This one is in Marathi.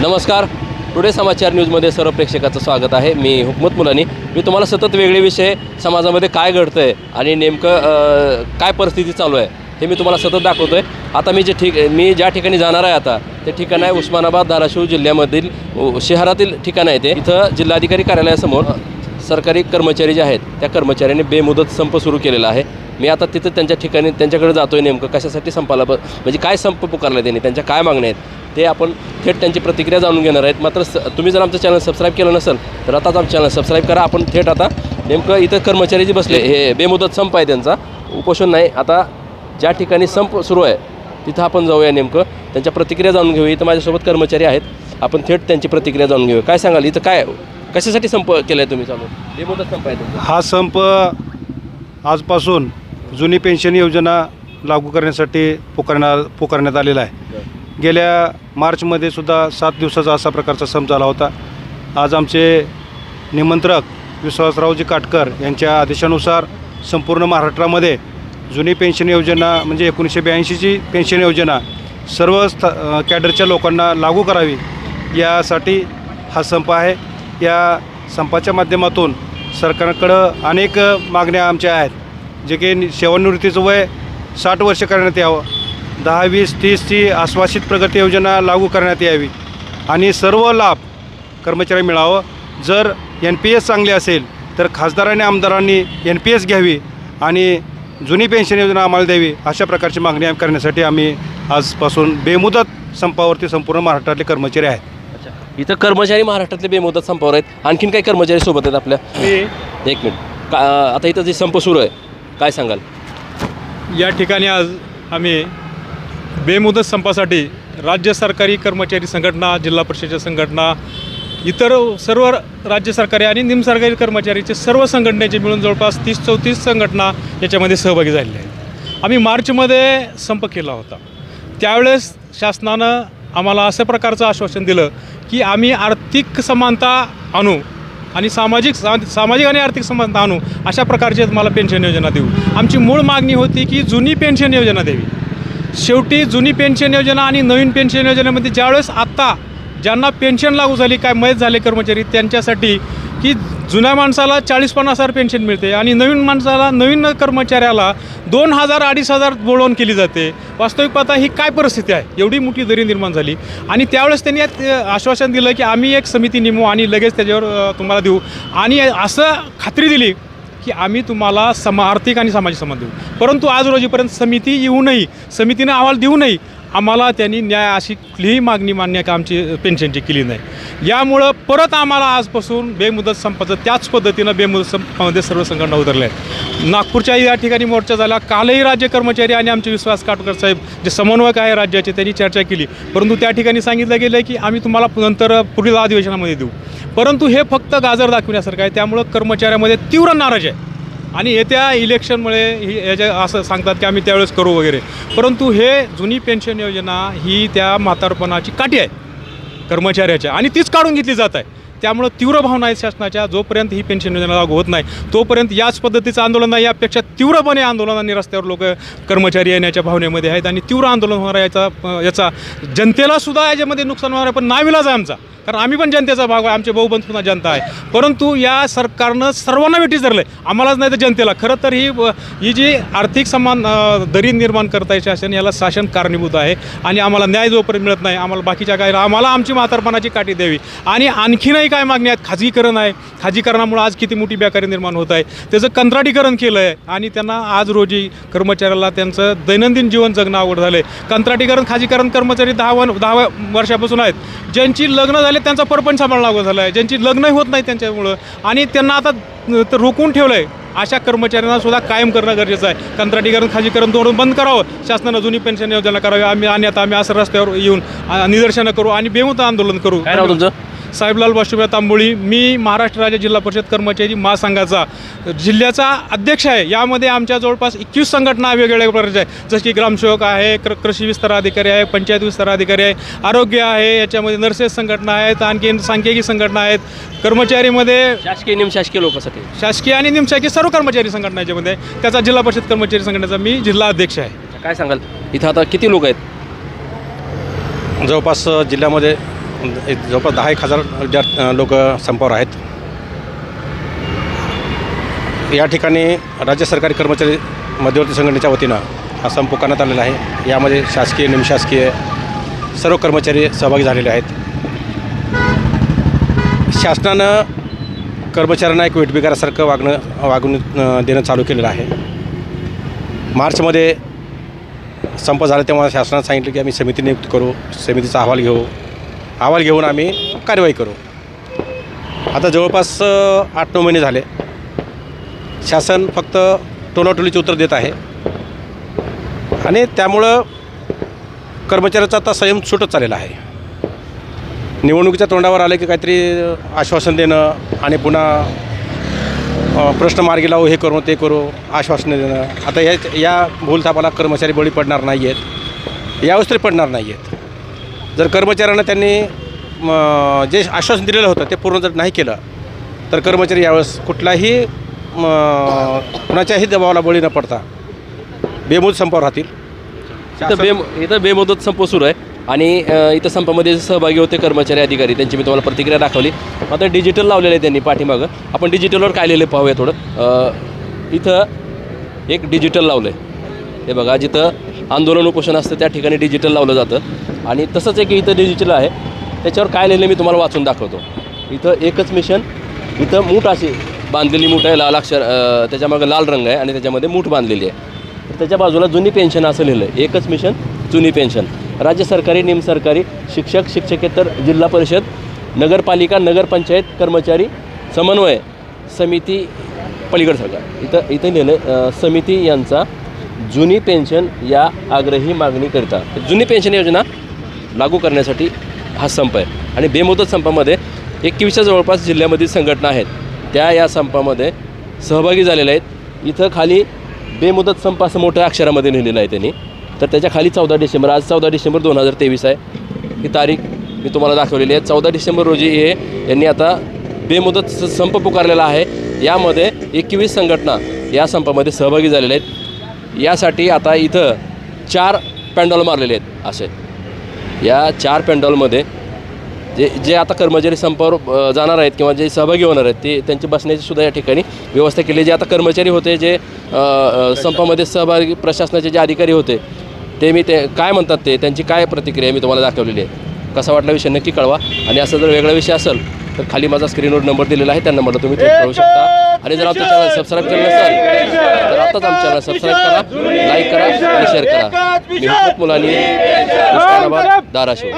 नमस्कार. टुडे समाचार न्यूजमध्ये सर्व प्रेक्षकाचं स्वागत आहे. मी हुकमत मुलानी. मी तुम्हाला सतत वेगळे विषय समाजामध्ये काय घडतं आहे आणि नेमकं काय परिस्थिती चालू आहे हे मी तुम्हाला सतत दाखवतो आहे आता मी जे ठीक मी ज्या ठिकाणी जाणार आहे आता ते ठिकाण आहे उस्मानाबाद धाराशिव जिल्ह्यामधील शहरातील ठिकाण आहे ते. इथं जिल्हाधिकारी कार्यालयासमोर सरकारी कर्मचारी जे आहेत त्या कर्मचाऱ्यांनी बेमुदत संप सुरू केलेला आहे. मी आता तिथं त्यांच्या ठिकाणी त्यांच्याकडे जातो आहे नेमकं कशासाठी संपाला म्हणजे काय संप पुकारला त्यांनी त्यांच्या काय मागण्या आहेत? ते आपण थेट त्यांची प्रतिक्रिया जाणून घेणार आहेत. मात्र स तुम्ही जर आमचं चॅनल सबस्क्राईब केलं नसेल तर आताच आमचं चॅनल सबस्क्राईब करा. आपण थेट आता नेमकं इथं कर्मचारी जे बसले हे बेमुदत संप आहे त्यांचा. उपोषण नाही. आता ज्या ठिकाणी संप सुरू आहे तिथं आपण जाऊया नेमकं. त्यांच्या प्रतिक्रिया जाणून घेऊया. इथं माझ्यासोबत कर्मचारी आहेत. आपण थेट त्यांची प्रतिक्रिया जाणून घेऊया. काय सांगाल? इथं काय कशासाठी संप केला आहे तुम्ही चालू बेमुदत संप आहे तुमचा. हा संप आजपासून जुनी पेन्शन योजना लागू करण्यासाठी पुकारण्या पुकारण्यात आलेला आहे. गेल्या मार्चमध्ये सुद्धा सात दिवसाचा असा प्रकारचा संप झाला होता. आज आमचे निमंत्रक विश्वासरावजी काटकर यांच्या आदेशानुसार संपूर्ण महाराष्ट्रामध्ये जुनी पेन्शन योजना म्हणजे एकोणीसशे ब्याऐंशीची पेन्शन योजना सर्व स्थ कॅडरच्या लोकांना लागू करावी यासाठी हा संप आहे. या संपाच्या माध्यमातून सरकारकडं अनेक मागण्या आमच्या आहेत जे की सेवानिवृत्तीचं वय साठ वर्ष करण्यात यावं. दहा वीस तीसची आश्वासित प्रगती योजना लागू करण्यात यावी. आणि सर्व लाभ कर्मचारी मिळावं. जर एन पी एस चांगली असेल तर खासदारांनी आमदारांनी एन पी एस घ्यावी आणि जुनी पेन्शन योजना आम्हाला द्यावी अशा प्रकारची मागणी करण्यासाठी आम्ही आजपासून बेमुदत संपावरती संपूर्ण महाराष्ट्रातले कर्मचारी आहेत. अच्छा. इथं कर्मचारी महाराष्ट्रातले बेमुदत संपावर आहेत. आणखीन काही कर्मचारी सोबत आहेत आपल्या? एक मिनिट. का आता इथं जे संप सुरू आहे काय सांगाल? या ठिकाणी आज आम्ही बेमुदत संपासाठी राज्य सरकारी कर्मचारी संघटना जिल्हा परिषदेच्या संघटना इतर सर्व राज्य सरकारी आणि निमसरकारी कर्मचारीचे सर्व संघटनेचे मिळून जवळपास तीस चौतीस संघटना याच्यामध्ये सहभागी झालेल्या आहेत. आम्ही मार्चमध्ये संप केला होता. त्यावेळेस शासनानं आम्हाला असं प्रकारचं आश्वासन दिलं की आम्ही आर्थिक समानता आणू आणि सामाजिक सा सामाजिक आणि आर्थिक समानता आणू अशा प्रकारची तुम्हाला पेन्शन योजना देऊ. आमची मूळ मागणी होती की जुनी पेन्शन योजना द्यावी. शेवटी जुनी पेन्शन योजना आणि नवीन पेन्शन योजनेमध्ये ज्यावेळेस आत्ता ज्यांना पेन्शन लागू झाली काय मयत झाले कर्मचारी त्यांच्यासाठी की जुन्या माणसाला चाळीस पन्नास हजार पेन्शन मिळते आणि नवीन माणसाला नवीन कर्मचाऱ्याला दोन हजार अडीच हजार बोलवून केली जाते. वास्तविक पाहता ही काय परिस्थिती आहे? एवढी मोठी दरी निर्माण झाली. आणि त्यावेळेस त्यांनी यात आश्वासन दिलं की आम्ही एक समिती नेमू आणि लगेच त्याच्यावर तुम्हाला देऊ. आणि असं खात्री दिली की आम्ही तुम्हाला समा आर्थिक आणि सामाजिक संबंध देऊ. परंतु आज रोजीपर्यंत समिती येऊनही समितीनं अहवाल देऊनही आम्हाला त्यांनी न्याय अशी कुठलीही मागणी मान्य का आमची पेन्शनची केली नाही. यामुळं परत आम्हाला आजपासून बेमुदत संपाचं त्याच पद्धतीनं बेमुदत संपामध्ये सर्व संघटना उतरल्या आहेत. नागपूरच्या या ठिकाणी मोर्चा झाला. कालही राज्य कर्मचारी आणि आमचे विश्वास काटकर साहेब जे समन्वयक आहे राज्याचे त्यांनी चर्चा केली. परंतु त्या ठिकाणी सांगितलं गेलं की आम्ही तुम्हाला नंतर पुढील अधिवेशनामध्ये देऊ. परंतु हे फक्त गाजर दाखवण्यासारखं आहे. त्यामुळं कर्मचाऱ्यामध्ये तीव्र नाराज आहे. आणि येत्या इलेक्शनमुळे ही याच्या असं सांगतात की आम्ही त्यावेळेस करू वगैरे. परंतु हे जुनी पेन्शन योजना ही त्या म्हातारपणाची काठी आहे कर्मचाऱ्याच्या. आणि तीच काढून घेतली जात आहे. त्यामुळं तीव्र भावना आहेत शासनाच्या. जोपर्यंत ही पेन्शन योजना लागू होत नाही तोपर्यंत याच पद्धतीचं आंदोलन नाही. यापेक्षा तीव्रपणे आंदोलनाने रस्त्यावर लोक कर्मचारी येण्याच्या भावनेमध्ये आहेत. आणि तीव्र आंदोलन होणार याचा याचा जनतेला सुद्धा याच्यामध्ये नुकसान होणार आहे पण नाविलाज आहे आमचा. कारण आम्ही पण जनतेचा भाग आहे आमचे बहुबंध सुद्धा जनता आहे. परंतु या सरकारनं सर्वांना वेटीस धरलं आहे आम्हालाच नाही तर जनतेला. खरं तर ही ही जी आर्थिक समान दरी निर्माण करता येते शासन याला शासन कारणीभूत आहे. आणि आम्हाला न्याय जोपर्यंत मिळत नाही आम्हाला बाकीच्या काय आम्हाला आमची म्हातारपणाची काठी द्यावी. आणि आणखीनही काय मागणी आहेत? खाजगीकरण आहे. खाजगीकरणामुळे आज किती मोठी बेकारी निर्माण होत आहे. त्याचं कंत्राटीकरण केलं आहे आणि त्यांना आज रोजी कर्मचाऱ्याला त्यांचं दैनंदिन जीवन जगणं अवघड झालं आहे कंत्राटीकरण खाजगीकरण कर्मचारी दहा वन दहा वर्षापासून आहेत. ज्यांची लग्न झाले त्यांचा परपंच सांभाळणं अवघड झालं आहे ज्यांची लग्नही होत नाही त्यांच्यामुळं. आणि त्यांना आता तर रोखून ठेवलं आहे अशा कर्मचाऱ्यांना सुद्धा कायम करणं गरजेचं आहे. कंत्राटीकरण खाजगीकरण तोडून बंद करावं. शासनानं जुनी पेन्शन योजना करावी. आम्ही आणि आता आम्ही असं रस्त्यावर येऊन निदर्शनं करू आणि बेमुत आंदोलन करू. काय तुमचं? साहेबलाल वासुबा तांबोळी मी महाराष्ट्र राज्य जिल्हा परिषद कर्मचारी महासंघाचा जिल्ह्याचा अध्यक्ष आहे. यामध्ये आमच्या जवळपास एकवीस संघटना वेगवेगळ्या प्रकारच्या आहे जसे की ग्रामसेवक आहे क्र कृषी विस्तार अधिकारी आहे पंचायत विस्तार अधिकारी आहे आरोग्य आहे याच्यामध्ये नर्सेस संघटना आहेत आणखी सांख्यिकी संघटना आहेत. कर्मचारीमध्ये शासकीय निमशासकीय लोकांसाठी शासकीय आणि निमशासकीय सर्व कर्मचारी संघटना याच्यामध्ये. त्याचा जिल्हा परिषद कर्मचारी संघटनेचा मी जिल्हा अध्यक्ष आहे. काय सांगाल? इथं आता किती लोक आहेत? जवळपास जिल्ह्यामध्ये जवळपास दहा एक हजार विद्यार्थी लोक संपावर आहेत. या ठिकाणी राज्य सरकारी कर्मचारी मध्यवर्ती संघटनेच्या वतीनं हा संप पुकारण्यात आलेला आहे. यामध्ये शासकीय निमशासकीय सर्व कर्मचारी सहभागी झालेले आहेत. शासनानं कर्मचाऱ्यांना एक वेटबिगारासारखं वागणं वागून देणं चालू केलेलं आहे. मार्चमध्ये संप झाला तेव्हा शासनानं सांगितलं की आम्ही समिती नियुक्त करू समितीचा अहवाल घेऊ. अहवाल घेऊन आम्ही कार्यवाही करू. आता जवळपास आठ नऊ महिने झाले. शासन फक्त टोलाटोलीचे उत्तर देत आहे. आणि त्यामुळं कर्मचाऱ्याचा आता संयम सुटत चाललेला आहे. निवडणुकीच्या तोंडावर आलं की काहीतरी आश्वासन देणं आणि पुन्हा प्रश्न मार्गी लावू हे करू ते करू आश्वासनं देणं. आता या या भूलथापाला कर्मचारी बळी पडणार नाही आहेत यावेळेस तरी पडणार नाही आहेत जर कर्मचाऱ्यांना त्यांनी जे आश्वासन दिलेलं होतं ते पूर्ण जर नाही केलं तर कर्मचारी यावेळेस कुठलाही कुणाच्याही दबावाला बळी न पडता बेमूज संपावर राहतील. इथं बे इथं बेमुदत संप सुरू आहे. आणि इथं संपामध्ये सहभागी होते कर्मचारी अधिकारी त्यांची मी तुम्हाला प्रतिक्रिया दाखवली. आता डिजिटल लावलेलं आहे त्यांनी पाठीमागं. आपण डिजिटलवर काय लिहिलं पाहूया थोडं. इथं एक डिजिटल लावलं आहे हे बघा जिथं आंदोलन उपोषण असतं त्या ठिकाणी डिजिटल लावलं जातं. आणि तसंच एक इथं डिजिटल आहे. त्याच्यावर काय लिहिलं मी तुम्हाला वाचून दाखवतो. इथं एकच मिशन इथं मूठ अशी बांधलेली मूठ आहे लाल अक्षर त्याच्यामागं लाल रंग आहे आणि त्याच्यामध्ये मूठ बांधलेली आहे. त्याच्या बाजूला जुनी पेन्शन असं लिहिलं आहे एकच मिशन जुनी पेन्शन राज्य सरकारी निमसरकारी शिक्षक शिक्षकेतर जिल्हा परिषद नगरपालिका नगरपंचायत कर्मचारी समन्वय समिती पलीकड सरकार. इथं इथं लिहिलं समिती यांचा जुनी पेन्शन या आग्रही मागणीकरिता जुनी पेन्शन योजना लागू करण्यासाठी हा संप आहे. आणि बेमुदत संपामध्ये एकवीसच्या जवळपास जिल्ह्यामधील संघटना आहेत. त्या या संपामध्ये सहभागी झालेल्या आहेत. इथं खाली बेमुदत संप असं मोठ्या अक्षरामध्ये लिहिलेलं आहे त्यांनी. तर त्याच्याखाली चौदा डिसेंबर आज चौदा डिसेंबर दोन हजार तेवीस आहे. ही तारीख मी तुम्हाला दाखवलेली आहे. चौदा डिसेंबर रोजी हे यांनी आता बेमुदत संप पुकारलेला आहे. यामध्ये एकवीस संघटना या संपामध्ये सहभागी झालेल्या आहेत. यासाठी आता इथं चार पॅन्डॉल मारलेले आहेत असे. या चार पॅन्डॉलमध्ये जे जे आता कर्मचारी संपावर जाणार आहेत किंवा जे सहभागी होणार आहेत ते त्यांची बसण्याची सुद्धा या ठिकाणी व्यवस्था केली. जे आता कर्मचारी होते जे संपामध्ये सहभागी प्रशासनाचे जे अधिकारी होते ते मी ते काय म्हणतात ते त्यांची काय प्रतिक्रिया मी तुम्हाला दाखवलेली आहे. कसा वाटला विषय नक्की कळवा. आणि असं जर वेगळा विषय असेल तर खाली माझा स्क्रीनवर नंबर दिलेला आहे त्या नंबरला तुम्ही थेट कळू शकता. आणि जर आमच्या चॅनल सबस्क्राईब केलं नसेल तर आताच आमच्या चॅनल सबस्क्राईब करा लाईक करा आणि शेअर करा. मी हुकमत मुलांनी उस्मानाबाद धाराशिव